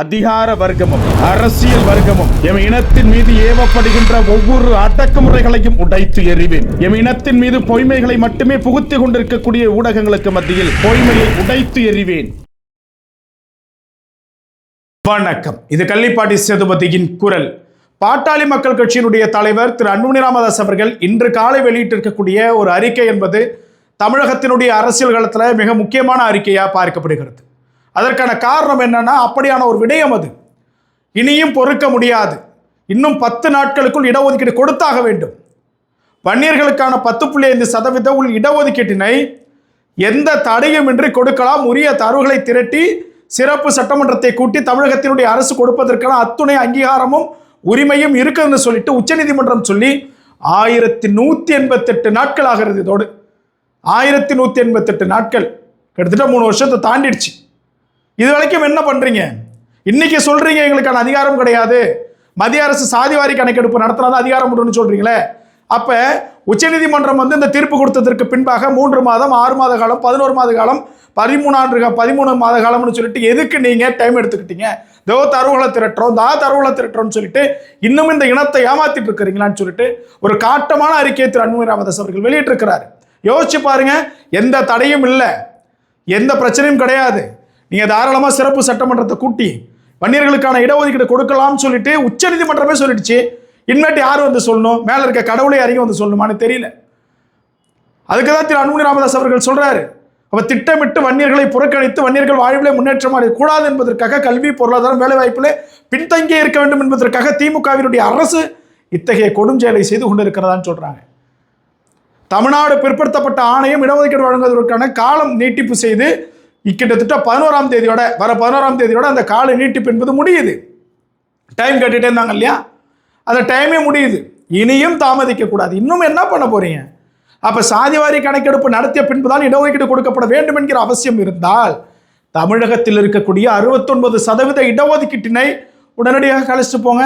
அதிகார வர்க்கமும் அரசியல் வர்க்கமும் எம் இனத்தின் மீது ஏவப்படுகின்ற ஒவ்வொரு அடக்குமுறைகளையும் உடைத்து எறிவேன். எம் இனத்தின் மீது பொய்மைகளை மட்டுமே புகுத்திக் கொண்டிருக்கக்கூடிய ஊடகங்களுக்கு மத்தியில் பொய்மையை உடைத்து எறிவேன். வணக்கம். இது கள்ளிப்பாட்டி சேதுபதியின் குரல். பாட்டாளி மக்கள் கட்சியினுடைய தலைவர் திரு அன்புமணி ராமதாஸ் அவர்கள் இன்று காலை வெளியிட்டிருக்கக்கூடிய ஒரு அறிக்கை என்பது தமிழகத்தினுடைய அரசியல் களத்தில் மிக முக்கியமான அறிக்கையாக பார்க்கப்படுகிறது. அதற்கான காரணம் என்னன்னா அப்படியான ஒரு விடயம் அது. இனியும் பொறுக்க முடியாது. இன்னும் பத்து நாட்களுக்குள் இடஒதுக்கீடு கொடுத்தாக வேண்டும். வன்னியர்களுக்கான பத்து புள்ளி ஐந்து சதவீத உள் இடஒதுக்கீட்டினை எந்த தடையுமின்றி கொடுக்கலாம். உரிய தரவுகளை திரட்டி சிறப்பு சட்டமன்றத்தை கூட்டி தமிழகத்தினுடைய அரசு கொடுப்பதற்கான அத்துணை அங்கீகாரமும் உரிமையும் இருக்குதுன்னு சொல்லிட்டு உச்சநீதிமன்றம் சொல்லி ஆயிரத்தி நூற்றி எண்பத்தெட்டு நாட்கள் ஆகிறது இதோடு. ஆயிரத்தி நூற்றி எண்பத்தெட்டு நாட்கள். கிட்டத்தட்ட மூணு வருஷத்தை தாண்டிடுச்சு. இது வரைக்கும் என்ன பண்றீங்க? இன்னைக்கு சொல்றீங்க எங்களுக்கான அதிகாரம் கிடையாது. மத்திய அரசு சாதிவாரி கணக்கெடுப்பு நடத்தினாதான் அதிகாரம் உண்டுன்னு சொல்றீங்களே? அப்ப உச்சநீதிமன்றம் வந்து இந்த தீர்ப்பு கொடுத்ததற்கு பின்பாக மூன்று மாதம் ஆறு மாத காலம் பதினோரு மாத காலம் பதிமூணாண்டு பதிமூணு மாத காலம்னு சொல்லிட்டு எதுக்கு நீங்க டைம் எடுத்துக்கிட்டீங்க? தேவ தரவுகளை திரட்டுறோம் தா தரவுகளை திரட்டுறோம்னு சொல்லிட்டு இன்னும் இந்த இனத்தை ஏமாத்திட்டு இருக்கிறீங்களான்னு சொல்லிட்டு ஒரு காட்டமான அறிக்கையை திரு. அன்புமணி ராமதாஸ் அவர்கள் வெளியிட்டிருக்கிறார். யோசிச்சு பாருங்க எந்த தடையும் இல்லை. எந்த பிரச்சனையும் கிடையாது. நீங்கள் தாராளமாக சிறப்பு சட்டமன்றத்தை கூட்டி வன்னியர்களுக்கான இடஒதுக்கீடு கொடுக்கலாம்னு சொல்லிட்டு உச்சநீதிமன்றமே சொல்லிடுச்சு. இனிமேட்டு யார் வந்து சொல்லணும்? மேலே இருக்க கடவுளை அறியும் வந்து சொல்லணுமான்னு தெரியல. அதுக்கு தான் திரு அன்புமணி ராமதாஸ் அவர்கள் சொல்கிறாரு அவர் திட்டமிட்டு வன்னியர்களை புறக்கணித்து வன்னியர்கள் வாழ்விலே முன்னேற்றம் அடையக்கூடாது என்பதற்காக கல்வி பொருளாதாரம் வேலைவாய்ப்பிலே பின்தங்கியே இருக்க வேண்டும் என்பதற்காக திமுகவினுடைய அரசு இத்தகைய கொடுஞ்செயலை செய்து கொண்டிருக்கிறதான்னு சொல்கிறாங்க தமிழ்நாடு பிற்படுத்தப்பட்ட ஆணையம் இடஒதுக்கீடு வழங்குவதற்கான காலம் நீட்டிப்பு செய்து கிட்டத்தட்ட பதினோராம் தேதியோட வர பதினோராம் தேதியோட அந்த கால நீட்டிப்பு என்பது முடியுது. டைம் கேட்டுகிட்டே இருந்தாங்க இல்லையா? அந்த டைமே முடியுது. இனியும் தாமதிக்க கூடாது. இன்னும் என்ன பண்ண போறீங்க? அப்ப சாதிவாரி கணக்கெடுப்பு நடத்திய பின்புதான் இடஒதுக்கீடு கொடுக்கப்பட வேண்டும் என்கிற அவசியம் இருந்தால் தமிழகத்தில் இருக்கக்கூடிய அறுபத்தொன்பது சதவீத இடஒதுக்கீட்டினை உடனடியாக கழிச்சிட்டு போங்க.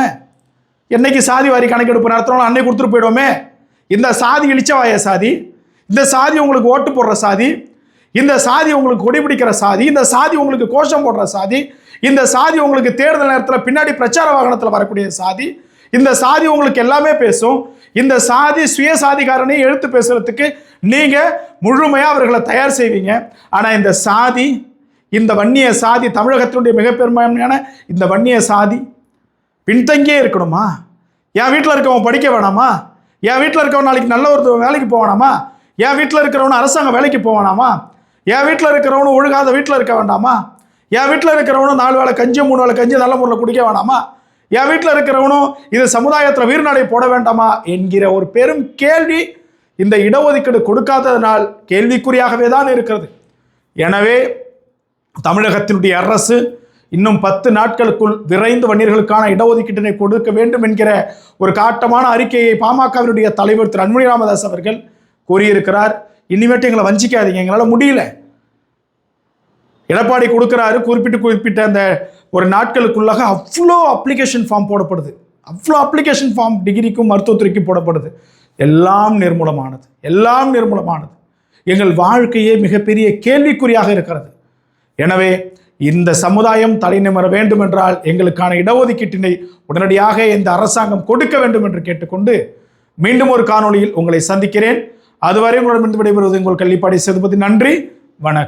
என்னைக்கு சாதி வாரி கணக்கெடுப்பு நடத்துறோம் அன்னைக்கு கொடுத்துட்டு போயிடுவோமே. இந்த சாதி இழிச்சவாய சாதி? இந்த சாதி உங்களுக்கு ஓட்டு போடுற சாதி? இந்த சாதி உங்களுக்கு கொடி பிடிக்கிற சாதி இந்த சாதி உங்களுக்கு கோஷம் போடுற சாதி இந்த சாதி உங்களுக்கு தேர்தல் நேரத்தில் பின்னாடி பிரச்சார வாகனத்தில் வரக்கூடிய சாதி இந்த சாதி உங்களுக்கு எல்லாமே பேசும். இந்த சாதி சுயசாதிகாரனை எழுத்து பேசுறதுக்கு நீங்கள் முழுமையாக அவர்களை தயார் செய்வீங்க. ஆனால் இந்த சாதி இந்த வன்னிய சாதி தமிழகத்தினுடைய மிக இந்த வன்னிய சாதி பின்தங்கியே இருக்கணுமா? என் வீட்டில் இருக்கவன் படிக்க வேணாமா? என் வீட்டில் இருக்கவன் நாளைக்கு நல்ல ஒரு வேலைக்கு போவானாமா? என் வீட்டில் இருக்கிறவன் அரசாங்க வேலைக்கு போவானாமா? என் வீட்டில் இருக்கிறவனும் ஒழுகாத வீட்டில் இருக்க வேண்டாமா? என் வீட்டில் இருக்கிறவனும் நாலு வேளை கஞ்சி மூணு வேளை கஞ்சி நல்ல முறையில் குடிக்க வேண்டாமா? என் வீட்டில் இருக்கிறவனும் இது சமுதாயத்தில் வீர்நடை போட வேண்டாமா? என்கிற ஒரு பெரும் கேள்வி இந்த இடஒதுக்கீடு கொடுக்காததனால் கேள்விக்குறியாகவே தான் இருக்கிறது. எனவே தமிழகத்தினுடைய அரசு இன்னும் பத்து நாட்களுக்குள் விரைந்து வன்னியர்களுக்கான இடஒதுக்கீட்டினை கொடுக்க வேண்டும் என்கிற ஒரு காட்டமான அறிக்கையை பாமகவினுடைய தலைவர் திரு அன்புணி ராமதாஸ் அவர்கள் கூறியிருக்கிறார். இனிமேட்டு எங்களை வஞ்சிக்காதீங்க. எங்களால் முடியல. எடப்பாடி கொடுக்குறாரு குறிப்பிட்டு குறிப்பிட்ட அந்த ஒரு நாட்களுக்குள்ளாக அவ்வளோ அப்ளிகேஷன் ஃபார்ம் போடப்படுது. அவ்வளோ அப்ளிகேஷன் ஃபார்ம் டிகிரிக்கும் மருத்துவத்துறைக்கும் போடப்படுது. எல்லாம் நிர்மூலமானது. எல்லாம் நிர்மூலமானது. எங்கள் வாழ்க்கையே மிகப்பெரிய கேள்விக்குறியாக இருக்கிறது. எனவே இந்த சமுதாயம் தலைநிமர வேண்டும் என்றால் எங்களுக்கான இடஒதுக்கீட்டினை உடனடியாக இந்த அரசாங்கம் கொடுக்க வேண்டும் என்று கேட்டுக்கொண்டு மீண்டும் ஒரு காணொளியில் உங்களை சந்திக்கிறேன். அதுவரை உங்களுடன் விடைபெறுவது உங்கள் கள்ளிப்பாடி சேதுபதி. நன்றி. வணக்கம்.